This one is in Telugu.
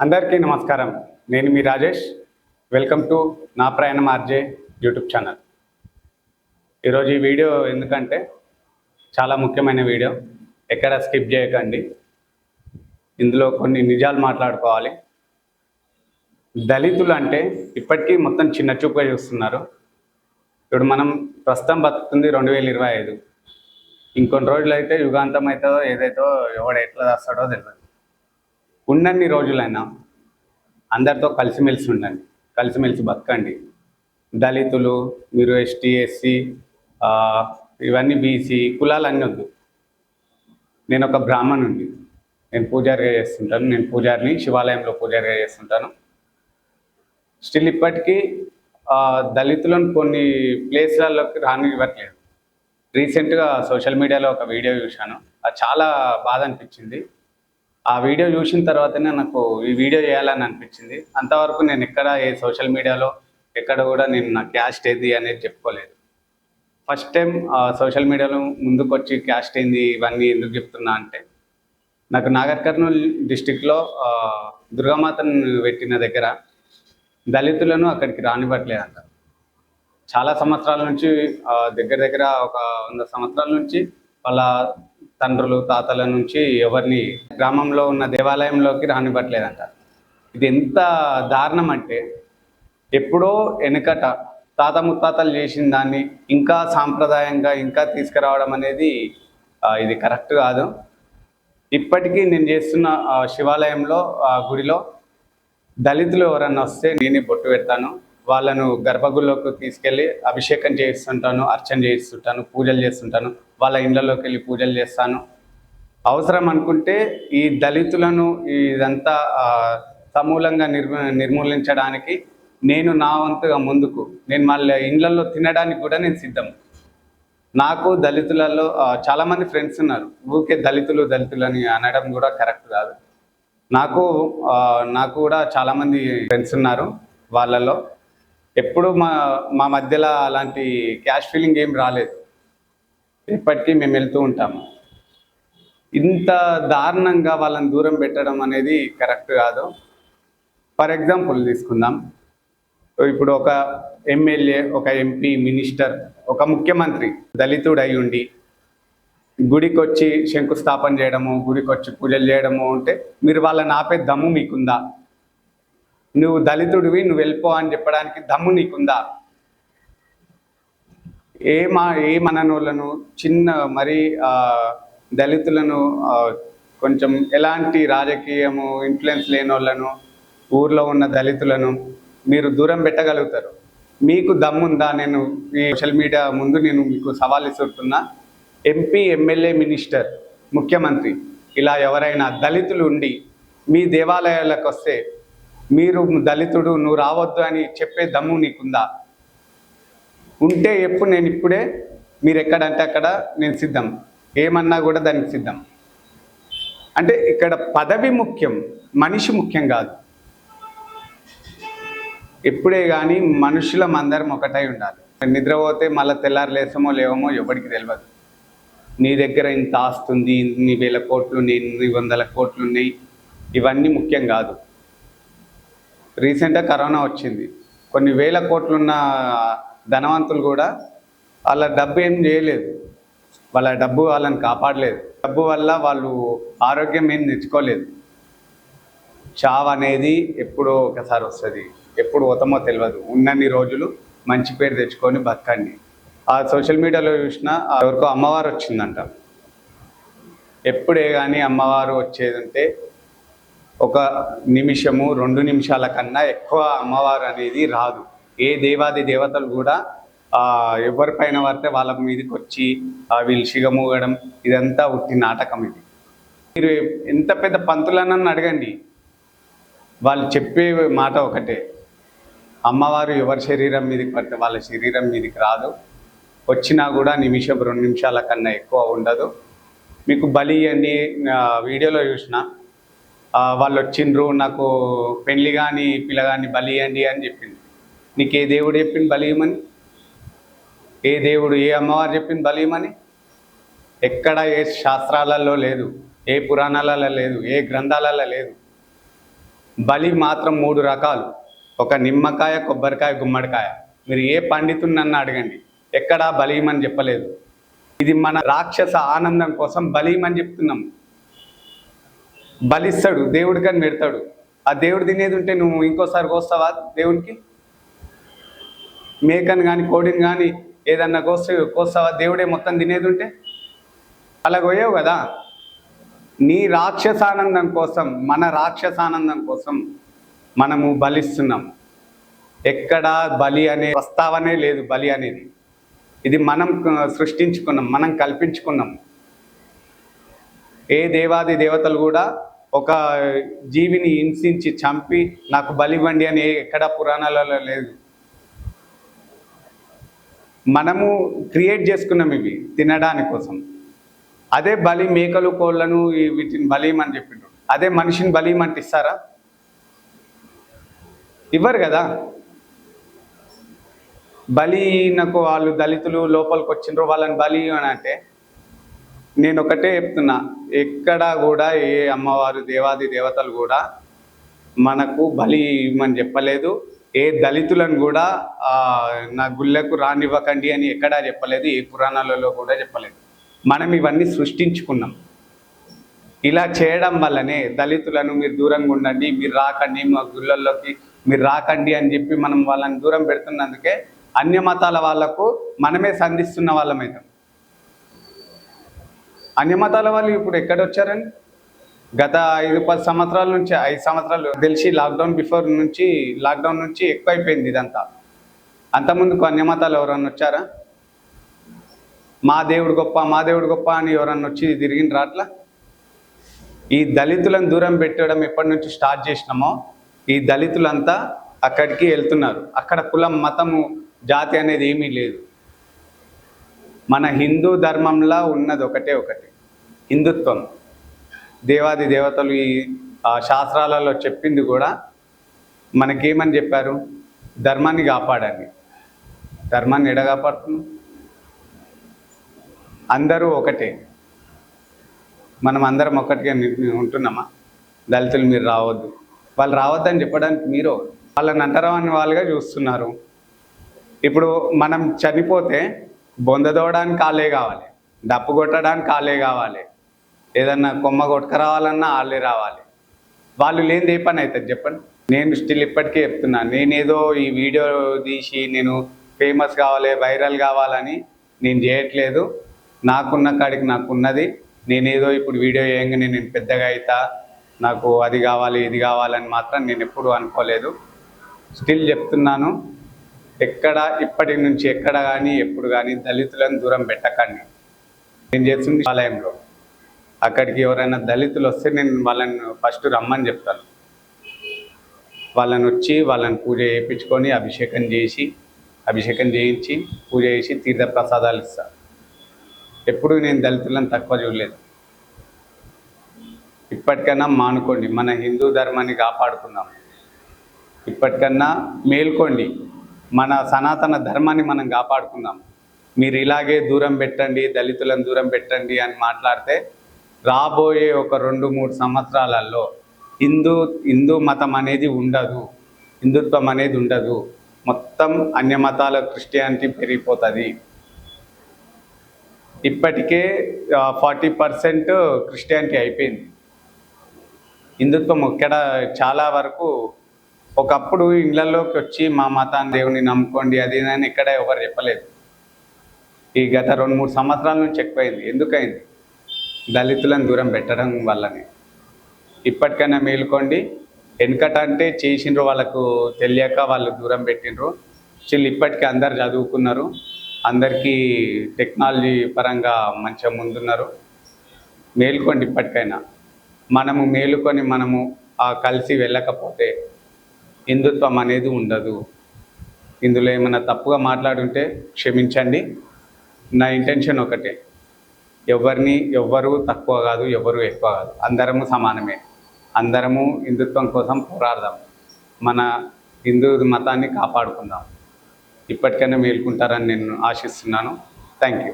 అందరికీ నమస్కారం. నేను మీ రాజేష్. వెల్కమ్ టు నా ప్రయాణం ఆర్జే యూట్యూబ్ ఛానల్. ఈరోజు ఈ వీడియో ఎందుకంటే చాలా ముఖ్యమైన వీడియో. ఎక్కడ స్కిప్ చేయకండి. ఇందులో కొన్ని నిజాలు మాట్లాడుకోవాలి. దళితులు అంటే ఇప్పటికీ మొత్తం చిన్న చూపుగా చూస్తున్నారు. ఇప్పుడు మనం ప్రస్తుతం బతుకుతుంది రెండు వేల ఇరవై ఐదు. ఇంకొన్ని రోజులు అయితే యుగాంతం అవుతుందో ఏదైతే ఎవడు ఎట్లా చేస్తాడో తెలియదు ఉన్నన్ని రోజులైనా అందరితో కలిసిమెలిసి ఉండండి. కలిసిమెలిసి బతకండి. దళితులు మీరు ఎస్టీ ఎస్సీ ఇవన్నీ బీసీ కులాలు అన్నీ వద్దు. నేను ఒక బ్రాహ్మణుడిని నేను పూజారిగా చేస్తుంటాను. నేను పూజారిని శివాలయంలో పూజారిగా చేస్తుంటాను. స్టిల్ ఇప్పటికీ దళితులను కొన్ని ప్లేస్లలోకి రానివ్వట్లేదు. రీసెంట్గా సోషల్ మీడియాలో ఒక వీడియో చూశాను. అది చాలా బాధ అనిపించింది. ఆ వీడియో చూసిన తర్వాతనే నాకు ఈ వీడియో చేయాలని అనిపించింది. అంతవరకు నేను ఎక్కడ ఏ సోషల్ మీడియాలో ఎక్కడ కూడా నేను నా క్యాస్ట్ ఏది అనేది చెప్పుకోలేదు. ఫస్ట్ టైం సోషల్ మీడియాలో ముందుకు వచ్చి క్యాస్ట్ ఏంది ఇవన్నీ ఎందుకు చెప్తున్నా అంటే నాకు నాగర్ కర్నూలు డిస్టిక్లో దుర్గామాతను పెట్టిన దగ్గర దళితులను అక్కడికి రానివ్వట్లేదంట. చాలా సంవత్సరాల నుంచి దగ్గర దగ్గర ఒక వంద సంవత్సరాల నుంచి వాళ్ళ తండ్రులు తాతల నుంచి ఎవరిని గ్రామంలో ఉన్న దేవాలయంలోకి రానివ్వట్లేదంట. ఇది ఎంత దారుణం అంటే ఎప్పుడో వెనుకట తాత ముత్తాతలు చేసిన దాన్ని ఇంకా సాంప్రదాయంగా ఇంకా తీసుకురావడం అనేది ఇది కరెక్ట్ కాదు. ఇప్పటికీ నేను చేస్తున్న శివాలయంలో ఆ గుడిలో దళితులు ఎవరన్నా వస్తే నేనే బొట్టు పెడతాను. వాళ్ళను గర్భగుడిలోకి తీసుకెళ్ళి అభిషేకం చేస్తుంటాను అర్చన చేస్తుంటాను పూజలు చేస్తుంటాను వాళ్ళ ఇళ్ళలోకి వెళ్ళి పూజలు చేస్తాను. అవసరం అనుకుంటే ఈ దళితులను ఇదంతా సమూలంగా నిర్మ నిర్మూలించడానికి నేను నా వంతుగా ముందుకు నేను మళ్ళీ ఇండ్లలో తినడానికి కూడా నేను సిద్ధం. నాకు దళితులలో చాలామంది ఫ్రెండ్స్ ఉన్నారు. ఊరికే దళితులు దళితులని అనడం కూడా కరెక్ట్ కాదు. నాకు నాకు కూడా చాలామంది ఫ్రెండ్స్ ఉన్నారు వాళ్ళలో. ఎప్పుడు మా మా మధ్యలో అలాంటి క్యాష్ ఫీలింగ్ ఏం రాలేదు. ఇప్పటికీ మేము వెళ్తూ ఉంటాము ఇంత దారుణంగా వాళ్ళని దూరం పెట్టడం అనేది కరెక్ట్ కాదు. ఫర్ ఎగ్జాంపుల్ తీసుకుందాం. ఇప్పుడు ఒక ఎమ్మెల్యే ఒక ఎంపీ మినిస్టర్ ఒక ముఖ్యమంత్రి దళితుడు అయి ఉండి గుడికి వచ్చి శంకుస్థాపన చేయడము గుడికి వచ్చి పూజలు చేయడము అంటే మీరు వాళ్ళని ఆపే దమ్ము మీకుందా? నువ్వు దళితుడివి నువ్వు వెళ్ళిపో అని చెప్పడానికి దమ్ము నీకుందా? ఏ మా ఏ మననోళ్ళను చిన్న మరి దళితులను కొంచెం ఎలాంటి రాజకీయము ఇన్ఫ్లుయెన్స్ లేని వాళ్ళను ఊర్లో ఉన్న దళితులను మీరు దూరం పెట్టగలుగుతారు? మీకు దమ్ముందా? నేను ఈ సోషల్ మీడియా ముందు నేను మీకు సవాల్ ఇస్తున్నా ఎంపీ ఎమ్మెల్యే మినిస్టర్ ముఖ్యమంత్రి ఇలా ఎవరైనా దళితులు ఉండి మీ దేవాలయాలకు వస్తే మీరు దళితుడు నువ్వు రావద్దు అని చెప్పే దమ్ము నీకుందా? ఉంటే ఎప్పుడు నేను ఇప్పుడే మీరు ఎక్కడంటే అక్కడ నేను సిద్ధం. ఏమన్నా కూడా దానికి సిద్ధం. అంటే ఇక్కడ పదవి ముఖ్యం మనిషి ముఖ్యం కాదు. ఎప్పుడే కానీ మనుషులం అందరం ఒకటై ఉండాలి. నిద్రపోతే మళ్ళీ తెల్లారు లేసమో లేవమో ఎవరికి తెలియదు నీ దగ్గర ఇంత ఆస్తుంది ఇన్ని వేల కోట్లు ఉన్నాయి ఎనిమిది వందల కోట్లు ఉన్నాయి ఇవన్నీ ముఖ్యం కాదు. రీసెంట్గా కరోనా వచ్చింది. కొన్ని వేల కోట్లున్న ధనవంతులు కూడా వాళ్ళ డబ్బు ఏం చేయలేదు. వాళ్ళ డబ్బు వాళ్ళని కాపాడలేదు. డబ్బు వల్ల వాళ్ళు ఆరోగ్యం ఏం తెచ్చుకోలేదు. చావ్ అనేది ఎప్పుడో ఒకసారి వస్తుంది. ఎప్పుడు పోతామో తెలియదు ఉన్నన్ని రోజులు మంచి పేరు తెచ్చుకొని బతకండి. ఆ సోషల్ మీడియాలో చూసిన ఎవరికో అమ్మవారు వచ్చిందంట. ఎప్పుడే కానీ అమ్మవారు వచ్చేది ఉంటే ఒక నిమిషము రెండు నిమిషాల కన్నా ఎక్కువ అమ్మవారు అనేది రాదు. ఏ దేవాది దేవతలు కూడా ఎవరిపైన పడితే వాళ్ళ మీదకి వచ్చి వీళ్ళు సిగమూగడం ఇదంతా ఉట్టి నాటకం ఇది. మీరు ఎంత పెద్ద పంతులనని అడగండి. వాళ్ళు చెప్పే మాట ఒకటే. అమ్మవారు ఎవరి శరీరం మీదకి పడితే వాళ్ళ శరీరం మీదకి రాదు. వచ్చినా కూడా నిమిషం రెండు నిమిషాల కన్నా ఎక్కువ ఉండదు. మీకు బలి ఇవ్వండి వీడియోలో చూసిన వాళ్ళు వచ్చిండ్రు నాకు పెళ్ళి కానీ పిల్ల కానీ బలి ఇవ్వండి అని చెప్పింది. నీకు ఏ దేవుడు చెప్పింది బలి ఇవ్వమని ఏ దేవుడు ఏ అమ్మవారు చెప్పింది బలి ఇవ్వమని ఎక్కడ ఏ శాస్త్రాలలో లేదు ఏ పురాణాలలో లేదు ఏ గ్రంథాలలో లేదు. బలి మాత్రం మూడు రకాలు. ఒక నిమ్మకాయ కొబ్బరికాయ గుమ్మడికాయ. మీరు ఏ పండితుని నన్ను అడగండి. ఎక్కడా బలీమని చెప్పలేదు. ఇది మన రాక్షస ఆనందం కోసం బలీమని చెప్తున్నాం బలిస్తాడు దేవుడికని పెడతాడు. ఆ దేవుడు తినేది ఉంటే నువ్వు ఇంకోసారి కోస్తావా దేవునికి? మేకను కానీ కోడిని కానీ ఏదన్నా కోస్తే కోస్తావా? దేవుడే మొత్తం తినేది ఉంటే? అలా పోయావు కదా? నీ రాక్షసానందం కోసం మన రాక్షసానందం కోసం మనము బలిస్తున్నాం. ఎక్కడా బలి అనే ప్రస్తావనే లేదు బలి అనేది. ఇది మనం సృష్టించుకున్నాం మనం కల్పించుకున్నాం. ఏ దేవాది దేవతలు కూడా ఒక జీవిని హింసించి చంపి నాకు బలివ్వండి అని ఎక్కడ పురాణాలలో లేదు. మనము క్రియేట్ చేసుకున్నాం ఇవి తినడానికి కోసం. అదే బలి మేకలు కోళ్ళను వీటిని బలీమని చెప్పిండ్రు. అదే మనిషిని బలీమంటే ఇస్తారా? ఇవ్వరు కదా. బలి నాకు వాళ్ళు దళితులు లోపలికి వచ్చిండ్రు వాళ్ళని బలి అని అంటే నేను ఒకటే చెప్తున్నా ఎక్కడా కూడా ఏ అమ్మవారు దేవాది దేవతలు కూడా మనకు బలి ఇవ్వమని చెప్పలేదు. ఏ దళితులను కూడా నా గుళ్ళకు రానివ్వకండి అని ఎక్కడా చెప్పలేదు ఏ పురాణాలలో కూడా చెప్పలేదు. మనం ఇవన్నీ సృష్టించుకున్నాం. ఇలా చేయడం వల్లనే దళితులను మీరు దూరంగా ఉండండి మీరు రాకండి మా గుళ్ళల్లోకి మీరు రాకండి అని చెప్పి మనం వాళ్ళని దూరం పెడుతున్నందుకే అన్య మతాల వాళ్ళకు మనమే సంధిస్తున్న వాళ్ళమైతాం. అన్ని మతాల వాళ్ళు ఇప్పుడు ఎక్కడ వచ్చారండి? గత ఐదు పది సంవత్సరాల నుంచి ఐదు సంవత్సరాలు తెలిసి లాక్డౌన్ బిఫోర్ నుంచి లాక్డౌన్ నుంచి ఎక్కువైపోయింది ఇదంతా. అంతకుముందుకు అన్య మతాలు ఎవరన్నా వచ్చారా? మా దేవుడు గొప్ప మా దేవుడు గొప్ప అని ఎవరన్నా వచ్చి తిరిగిన రాట్లా? ఈ దళితులను దూరం పెట్టడం ఎప్పటి నుంచి స్టార్ట్ చేసినామో ఈ దళితులంతా అక్కడికి వెళ్తున్నారు. అక్కడ కులం మతము జాతి అనేది ఏమీ లేదు. మన హిందూ ధర్మంలో ఉన్నది ఒకటే ఒకటి హిందుత్వం. దేవాది దేవతలు ఈ శాస్త్రాలలో చెప్పింది కూడా మనకేమని చెప్పారు? ధర్మాన్ని కాపాడండి. ధర్మాన్ని ఎడ కాపాడుతున్నాం? అందరూ ఒకటే. మనం అందరం ఒకటిగా ఉంటున్నామా? దళితులు మీరు రావద్దు. వాళ్ళు రావద్దని చెప్పడానికి మీరు వాళ్ళని అంటరాని వాళ్ళుగా చూస్తున్నారు. ఇప్పుడు మనం చనిపోతే బొందదోవడానికి కాళ్ళే కావాలి. డప్పు కొట్టడానికి కాళ్ళే కావాలి. ఏదన్నా కొమ్మ కొట్టుకురావాలన్నా వాళ్ళే రావాలి. వాళ్ళు లేనిది ఏ పని అవుతుంది చెప్పండి. నేను స్టిల్ ఇప్పటికీ చెప్తున్నా నేనేదో ఈ వీడియో తీసి నేను ఫేమస్ కావాలి వైరల్ కావాలని నేను చేయట్లేదు. నాకున్న కాడికి నాకున్నది. నేనేదో ఇప్పుడు వీడియో చేయంగానే నేను పెద్దగా అవుతా నాకు అది కావాలి ఇది కావాలని మాత్రం నేను ఎప్పుడూ అనుకోలేదు. స్టిల్ చెప్తున్నాను ఎక్కడ ఇప్పటి నుంచి ఎక్కడ కానీ ఎప్పుడు కానీ దళితులను దూరం పెట్టకండి. నేను చేస్తుంది ఆలయంలో. అక్కడికి ఎవరైనా దళితులు వస్తే నేను వాళ్ళని ఫస్ట్ రమ్మని చెప్తాను. వాళ్ళని వచ్చి వాళ్ళని పూజ చేయించుకొని అభిషేకం చేసి అభిషేకం చేయించి పూజ చేసి తీర్థ ప్రసాదాలు ఇస్తాను ఎప్పుడు నేను దళితులను తక్కువ చూడలేదు. ఇప్పటికన్నా మానుకోండి. మన హిందూ ధర్మాన్ని కాపాడుకుందాం. ఇప్పటికన్నా మేల్కోండి. మన సనాతన ధర్మాన్ని మనం కాపాడుకుందాం. మీరు ఇలాగే దూరం పెట్టండి దళితులను దూరం పెట్టండి అని మాట్లాడితే రాబోయే ఒక రెండు మూడు సంవత్సరాలలో హిందూ హిందూ మతం అనేది ఉండదు హిందుత్వం అనేది ఉండదు. మొత్తం అన్య మతాల క్రిస్టియానిటీ పెరిగిపోతుంది. ఇప్పటికే ఫార్టీ పర్సెంట్ క్రిస్టియానిటీ అయిపోయింది. హిందుత్వం ఇక్కడ చాలా వరకు ఒకప్పుడు ఇళ్ళలోకి వచ్చి మా మతాన్ని దేవుని నమ్ముకోండి అది అని ఎక్కడ ఎవరు చెప్పలేదు. ఈ గత రెండు మూడు సంవత్సరాల నుంచి ఎక్కువైంది. ఎందుకైంది? దళితులను దూరం పెట్టడం వల్లనే. ఇప్పటికైనా మేలుకోండి. వెనుకట అంటే చేసిండ్రు వాళ్ళకు తెలియక వాళ్ళు దూరం పెట్టిండ్రు. చిల్లు ఇప్పటికీ అందరు చదువుకున్నారు. అందరికీ టెక్నాలజీ పరంగా మంచిగా ముందున్నారు. మేలుకోండి ఇప్పటికైనా. మనము మేలుకొని మనము ఆ కలిసి వెళ్ళకపోతే హిందుత్వం అనేది ఉండదు. ఇందులో ఏమైనా తప్పుగా మాట్లాడుంటే క్షమించండి. నా ఇంటెన్షన్ ఒకటే. ఎవరిని ఎవ్వరు తక్కువ కాదు ఎవరు ఎక్కువ కాదు. అందరము సమానమే. అందరము హిందుత్వం కోసం పోరాడదాం. మన హిందూ మతాన్ని కాపాడుకుందాం. ఇప్పటికైనా మేల్కుంటారని నేను ఆశిస్తున్నాను. Thank you